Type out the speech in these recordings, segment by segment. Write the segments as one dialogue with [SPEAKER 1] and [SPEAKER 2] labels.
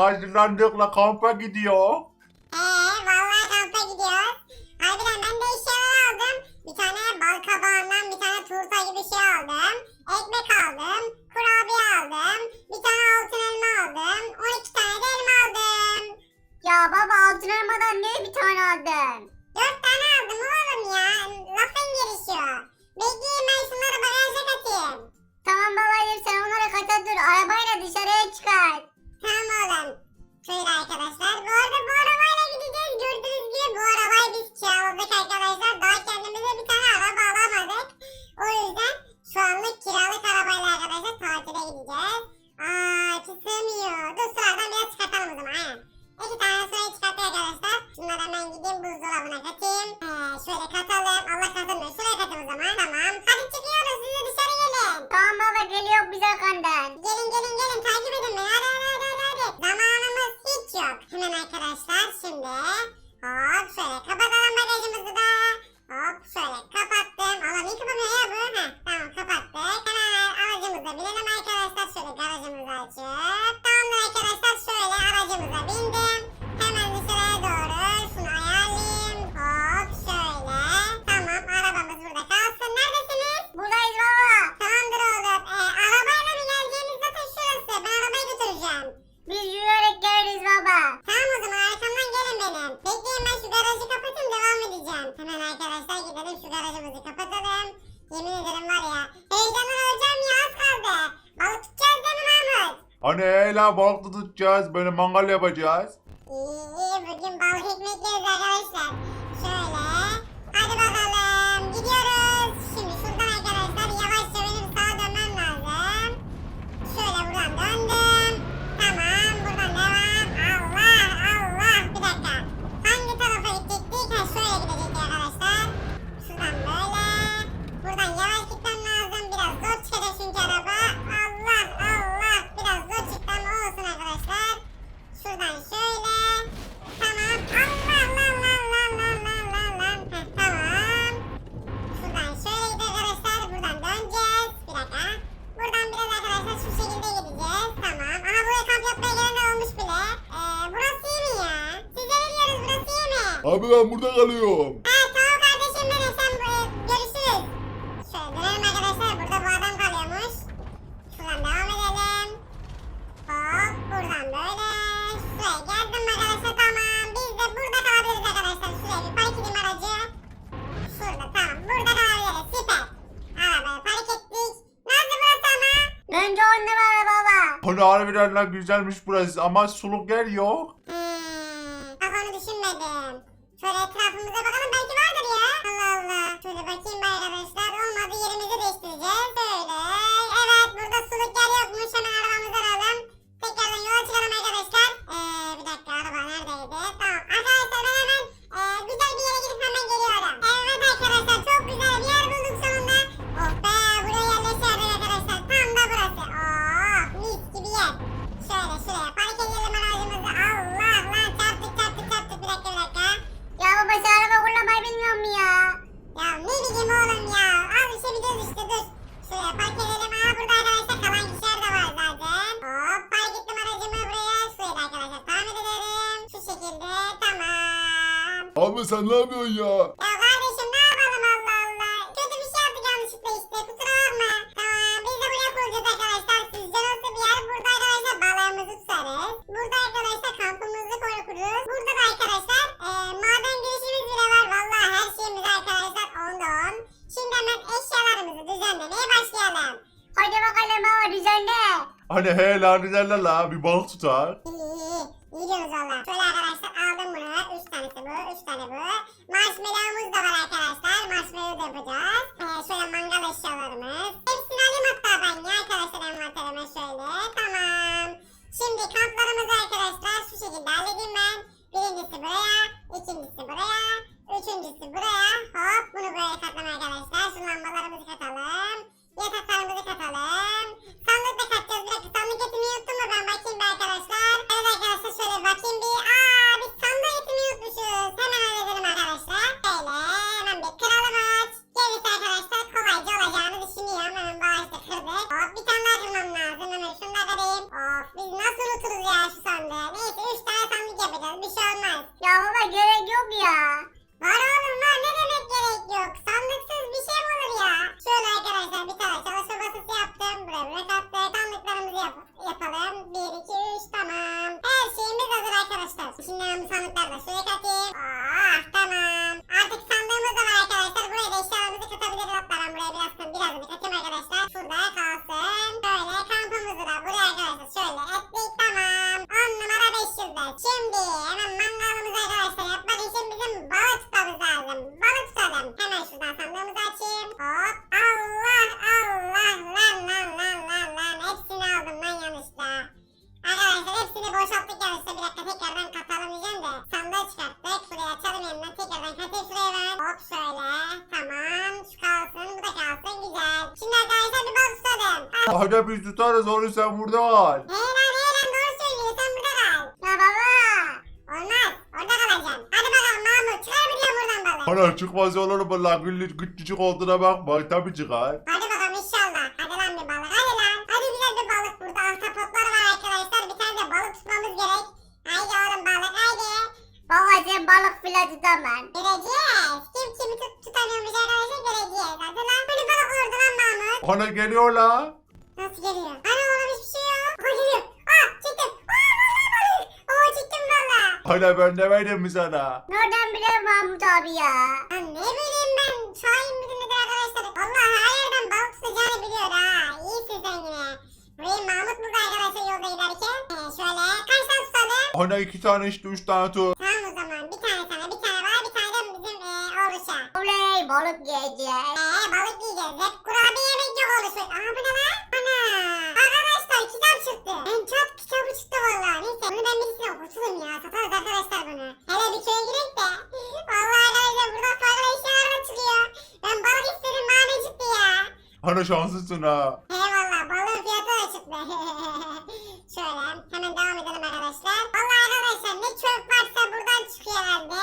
[SPEAKER 1] hazırlandıkla kampa gidiyor.
[SPEAKER 2] Hemen arkadaşlar şimdi hop şöyle kapatalım bagajımızı da. Hop şöyle kapattım. Allah niye kapamıyor ya bu? Heh, tamam kapattık. Hemen aracımıza binelim arkadaşlar. Şöyle garajımızı açıp. Tamamdır arkadaşlar şöyle aracımıza bindim. Hemen dışarıya doğru şunu ayarlayayım. Hop şöyle. Tamam arabamız burada kalsın. Neredesiniz?
[SPEAKER 3] Buradayız baba.
[SPEAKER 2] Tamamdır oğlum. Ee, arabayla mı geleceğiniz zaten şurası. Ben arabayı götüreceğim.
[SPEAKER 3] Biz yürüyerek geliriz baba.
[SPEAKER 2] Tamam o zaman arkamdan gelin benim. Bekleyin ben şu garajı kapatayım devam edeceğim. Hemen arkadaşlar gidelim şu garajımızı kapatalım. Yemin ederim var ya. Heyecandan öleceğim ya az kaldı. Balık tutacağız değil mi Mahmut?
[SPEAKER 1] Hani hele balık tutacağız böyle mangal yapacağız.
[SPEAKER 2] İyi iyi bugün balık ekmek yeriz arkadaşlar. Şöyle.
[SPEAKER 1] Abi ben burada kalıyorum.
[SPEAKER 2] Ha tamam kardeşim benim sen buraya görüşürüz. Şöyle dönelim arkadaşlar. Burada bu adam kalıyormuş. Şuradan devam edelim. Hop buradan böyle. Şuraya geldim arkadaşlar tamam. Biz de burada kalabiliriz arkadaşlar. Şuraya bir park edeyim aracı. Şurada tamam. Burada kalabiliriz. Süper. Arabayı park ettik. Nasıl burası ama?
[SPEAKER 3] Önce on numara baba.
[SPEAKER 1] Hani harbiden lan güzelmiş burası ama suluk yer yok.
[SPEAKER 2] Hmm,
[SPEAKER 1] Abi sen ne yapıyorsun ya?
[SPEAKER 2] Ya kardeşim ne yapalım Allah Allah. Kötü bir şey yaptık yanlışlıkla işte kusura bakma. Tamam biz de buraya kuracağız arkadaşlar. Sizce nasıl bir yer? Burada arkadaşlar balığımızı tutarız. Burada arkadaşlar kampımızı koy kururuz. Burada da arkadaşlar e, maden girişimiz bile var. Vallahi her şeyimiz arkadaşlar onda on. Şimdi hemen eşyalarımızı düzenlemeye başlayalım.
[SPEAKER 3] Hadi bakalım baba düzenle.
[SPEAKER 1] Hani hele güzeller la bir balık tutar.
[SPEAKER 2] tarde, ¿eh?
[SPEAKER 1] Hadi biz tutarız onu sen burada kal.
[SPEAKER 2] Hey lan hey lan doğru söylüyor sen burada kal.
[SPEAKER 3] Ya baba.
[SPEAKER 2] Olmaz orada kalacaksın. Hadi bakalım Mahmut çıkar biliyorum buradan balık.
[SPEAKER 1] Ana çıkmaz olur mu lan? Güllü küçücük olduğuna bakma. Tabii çıkar.
[SPEAKER 2] Hadi bakalım inşallah. Hadi lan bir balık hadi lan. Hadi güzel bir balık burada ahtapotlar var arkadaşlar. Bir tane de balık tutmamız gerek. Haydi oğlum balık haydi.
[SPEAKER 3] Babacım balık filan tutamam.
[SPEAKER 2] Göreceğiz. Kim kimi tut tutamıyormuş arkadaşlar göreceğiz. Hadi lan. Hani balık vurdu lan Mahmut.
[SPEAKER 1] Ana geliyor la.
[SPEAKER 2] Nasıl geliyor? Hani oğlum hiçbir şey yok. Aa geliyor. Aa çektim. Aa vallahi balık. Oo çektim valla.
[SPEAKER 1] Ana ben demedim mi sana?
[SPEAKER 3] Nereden biliyorum Mahmut abi ya?
[SPEAKER 2] Lan ne bileyim ben. Şahin midir nedir arkadaşlar? Vallahi her yerden balık tutacağını biliyor ha. İyisin sen yine. Burayı Mahmut burada arkadaşlar yolda giderken. Ee, şöyle kaç tane tutalım?
[SPEAKER 1] Ana iki tane işte üç tane tut.
[SPEAKER 2] Tamam o zaman bir tane sana bir tane var bir tane de bizim ee, oğluşa.
[SPEAKER 3] Oley balık yiyeceğiz.
[SPEAKER 2] Eee balık yiyeceğiz. Hep kurabiye yemek yok oluşur. Aa bu ne lan? Ana. Arkadaşlar kitap çıktı. En çok kitabı çıktı vallahi. Neyse bunu ben birisine okuturum ya. Satarız arkadaşlar bunu. Hele bir köye girek de. Vallahi arkadaşlar burada farklı eşyalar da çıkıyor. Ben balık istedim bana çıktı ya.
[SPEAKER 1] Ana şanslısın ha.
[SPEAKER 2] Eyvallah balığın fiyatı da çıktı. Şöyle hemen devam edelim arkadaşlar. Vallahi arkadaşlar ne çöp varsa buradan çıkıyor herhalde.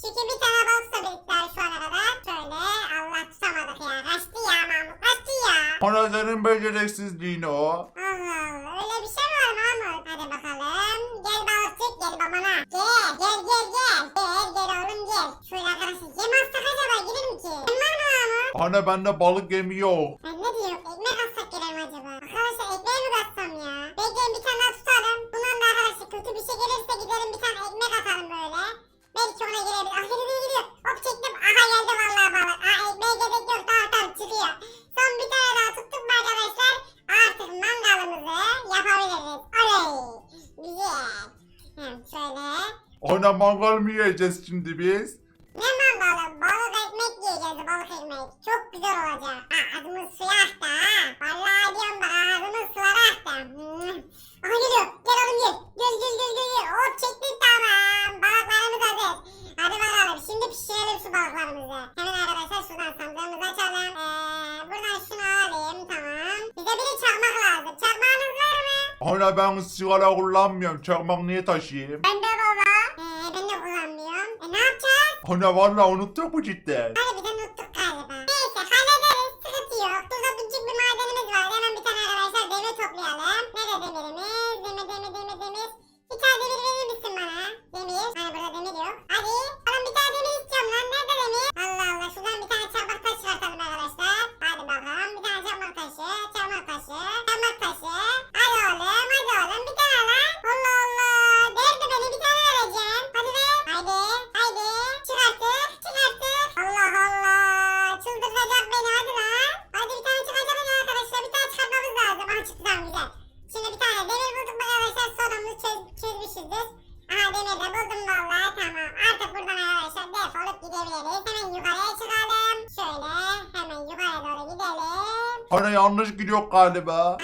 [SPEAKER 2] Çünkü bir tane balık da biriktiler şu ana kadar. Şöyle Allah tutamadık ya. Kaçtı ya Mahmut kaçtı ya.
[SPEAKER 1] Ana senin beceriksizliğin o.
[SPEAKER 2] Allah Allah öyle bir şey var Mahmut? Hadi bakalım. Gel balıkçık gel babana. Gel gel gel gel. Gel gel oğlum gel. Şöyle arkadaşlar yem atsak acaba gelir mi ki? Yem var mı Mahmut?
[SPEAKER 1] Ana bende balık yemi yok.
[SPEAKER 2] Ben ne diyorum? Ekmek atsak gelir mi acaba? Arkadaşlar ekmeği mi katsam ya? Bekleyin bir tane daha tutalım. Bundan da arkadaşlar kötü bir şey gelirse gidelim bir tane ekmek atalım böyle. Belki ona gelebilir. Ah gidiyor gidiyor. Hop çektim. Aha geldi vallahi balık. Aa ekmeğe gerek yok. Tamam tamam çıkıyor. Son bir tane daha tuttuk mu arkadaşlar? Artık mangalımızı yapabiliriz. Oley. Güzel. Hem şöyle.
[SPEAKER 1] Ana mangal mı yiyeceğiz şimdi biz?
[SPEAKER 2] Ne mangalı? Balık ekmek yiyeceğiz balık ekmek. Çok güzel olacak. Ha, ağzımız suya aktı ha. Vallahi diyorum bak ağzımız sulara aktı. Hmm. Aha geliyor. Gel oğlum gel. Gel gel gel gel. gel. Hop çektik tamam. Balıklarımız hazır. Hadi bakalım. Şimdi pişirelim şu balıklarımızı. Hemen arkadaşlar şuradan sandığımızı açalım. Ee, buradan şunu alayım tamam. Bize bir de çakmak lazım. Çakmağınız var
[SPEAKER 1] Ana ben sigara kullanmıyorum. Çakmak niye taşıyayım?
[SPEAKER 3] Ben de baba.
[SPEAKER 2] Ee, ben de kullanmıyorum. E ne yapacağız?
[SPEAKER 1] Ana valla unuttuk mu cidden?
[SPEAKER 2] Harbiden unuttuk galiba. Neyse hallederiz. Sıkıntı yok. Burada küçük bir madenimiz var. Hemen bir tane arkadaşlar demir toplayalım. Nerede demirimiz? Demir demir demir demir. Bir tane demir verir misin bana? Demir. Hani burada demir yok. Hadi. Oğlum bir tane demir istiyorum lan. Nerede demir? Allah Allah. Şuradan bir tane çakmak taşı çıkartalım arkadaşlar. Hadi bakalım. Bir tane çakmak taşı. Çakmak taşı. Çakmak taşı. Hadi oğlum. Hadi oğlum. Bir tane lan. Allah Allah. Derdi beni bir tane vereceğim. Hadi ver. Haydi. Haydi. Çık artık. Çık artık. Allah Allah. Çıldıracak beni hadi lan. Hadi bir tane çıkacak beni arkadaşlar. Bir tane çıkartmamız lazım. Aha çıktı tamam güzel. Şimdi bir tane demir bulduk mu arkadaşlar sorunumuzu çöz, çözmüşüzdür. Aha demir de buldum vallahi tamam. Artık buradan arkadaşlar defolup gidebiliriz. Hemen yukarıya çıkalım. Şöyle hemen yukarıya doğru gidelim.
[SPEAKER 1] Ana yanlış gidiyor galiba.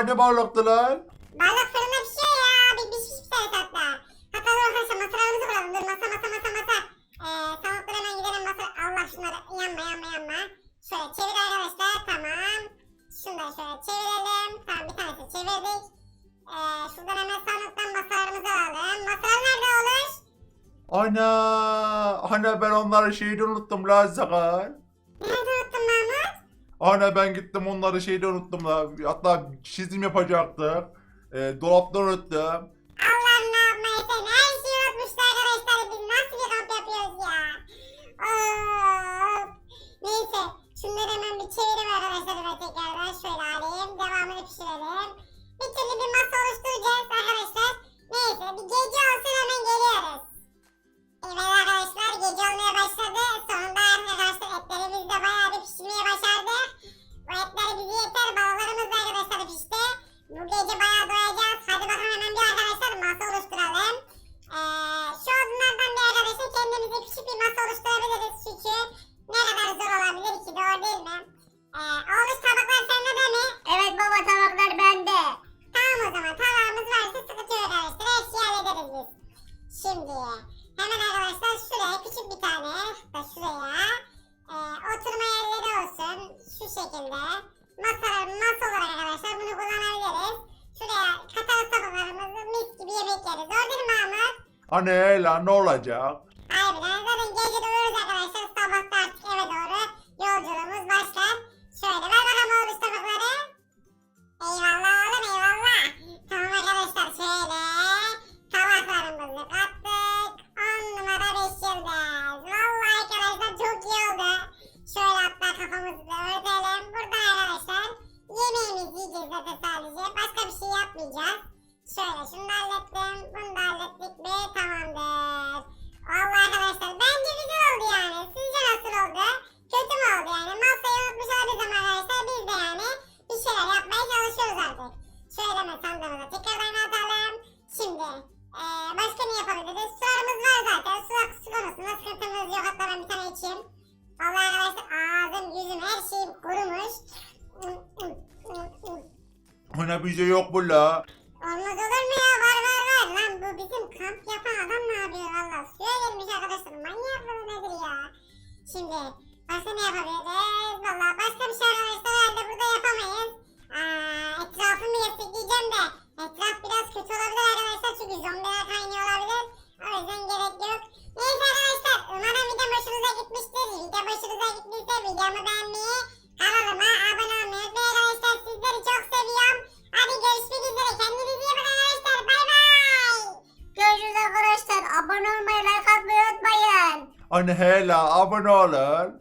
[SPEAKER 2] Nerede barlaktılar? Barlak fırında pişiyor şey ya. Bir pişmiş bir tane hatta. Hatta dur arkadaşlar masalarımızı kuralım. Dur masa masa masa masa. Ee, tavukları hemen gidelim masa. Allah şunları yanma yanma yanma. Şöyle çevir arkadaşlar. Tamam. Şunları şöyle çevirelim. Tamam bir tanesi çevirdik. Ee, şuradan hemen sandıktan masalarımızı alalım. Masalar nerede olur?
[SPEAKER 1] Ana. Ana ben onları şeyde unuttum la.
[SPEAKER 2] Nerede
[SPEAKER 1] Ana ben gittim onları şeyde unuttum la. Hatta çizim yapacaktık. E, dolapta unuttum.
[SPEAKER 2] Allah'ım kendimize küçük bir masa oluşturabiliriz. Çünkü ne kadar zor olabilir ki doğru değil mi? Ee, oğluş tabaklar sende de mi?
[SPEAKER 3] Evet baba tabaklar bende.
[SPEAKER 2] Tamam o zaman tabağımız varsa sıkıntı yok arkadaşlar. Her şeyi hallederiz biz. Şimdi hemen arkadaşlar şuraya küçük bir tane da şuraya e, oturma yerleri olsun. Şu şekilde. Masa, masa olarak arkadaşlar bunu kullanabiliriz. Şuraya katarız tabaklarımızı mis gibi yemek yeriz. Doğru değil mi Mahmut?
[SPEAKER 1] Ana la ne olacak?
[SPEAKER 2] Mi tamamdır. Vallahi arkadaşlar bence güzel oldu yani. Sizce nasıl oldu? Kötü mü oldu yani? Masayı unutmuş olabiliriz ama arkadaşlar biz de yani bir şeyler yapmaya çalışıyoruz artık. Şöyle mi sandığımıza tekrardan atalım. Şimdi eee başka ne yapabiliriz? Sularımız var zaten. Su, su konusunda sıkıntımız yok. Hatta ben bir tane içeyim. Vallahi arkadaşlar ağzım, yüzüm, her şeyim kurumuş.
[SPEAKER 1] Ana bize yok bu la.
[SPEAKER 2] Olmaz olur kamp yapan adam ne yapıyor valla? Suya gelmiş arkadaşlar. Manyak mı nedir ya? Şimdi başka ne yapabiliriz? Valla başka bir şey arkadaşlar herhalde burada yapamayız. Aa, etrafımı destekleyeceğim de. Etraf biraz kötü olabilir arkadaşlar. Çünkü zombiler kaynıyor olabilir. O yüzden gerek yok. Neyse arkadaşlar. Umarım video hoşunuza gitmiştir. Video hoşunuza gittiyse videomu beğenmeyi, kanalıma abone olmayı ve
[SPEAKER 1] he la abone olun.